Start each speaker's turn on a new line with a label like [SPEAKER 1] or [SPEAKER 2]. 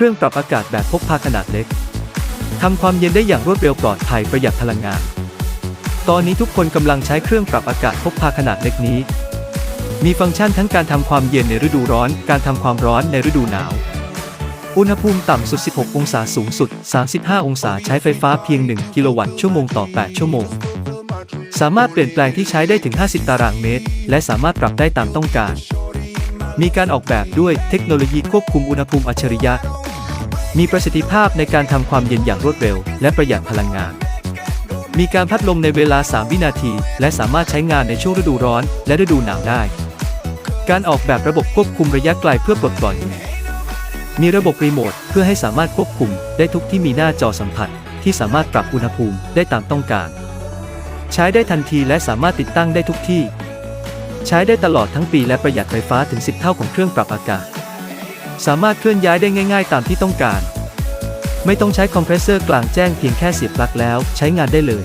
[SPEAKER 1] เครื่องปรับอากาศแบบพกพาขนาดเล็กทำความเย็นได้อย่างรวดเร็วปลอดภัยประหยัดพลังงาน ตอนนี้ทุกคนกำลังใช้เครื่องปรับอากาศพกพาขนาดเล็กนี้ มีฟังก์ชันทั้งการทำความเย็นในฤดูร้อน การทำความร้อนในฤดูหนาว อุณหภูมิต่ำสุด 16 องศาสูงสุด 35 องศาใช้ไฟฟ้าเพียง 1 กิโลวัตต์ชั่วโมงต่อ 8 ชั่วโมง สามารถเปลี่ยนแปลงที่ใช้ได้ถึง 50 ตารางเมตร และสามารถปรับได้ตามต้องการ มีการออกแบบด้วยเทคโนโลยีควบคุมอุณหภูมิอัจฉริยะ มีประสิทธิภาพในการทำความเย็นอย่างรวดเร็ว และประหยัดพลังงาน มีการพัดลมในเวลา 3 วินาที และสามารถใช้งานในช่วงฤดูร้อน และฤดูหนาวได้ การออกแบบระบบควบคุมระยะไกลเพื่อปลดปล่อย มีระบบรีโมทเพื่อให้สามารถควบคุมได้ทุกที่มีหน้าจอสัมผัส ที่สามารถปรับอุณหภูมิได้ตามต้องการ ใช้ได้ทันทีและสามารถติดตั้งได้ทุกที่ ใช้ได้ตลอดทั้งปีและประหยัดไฟฟ้าถึง 10 เท่าของเครื่องปรับอากาศ สามารถเคลื่อนย้ายได้ง่าย ๆ ตามที่ต้องการ ไม่ต้องใช้คอมเพรสเซอร์กลางแจ้งเพียงแค่เสียบปลั๊กแล้วใช้งานได้เลย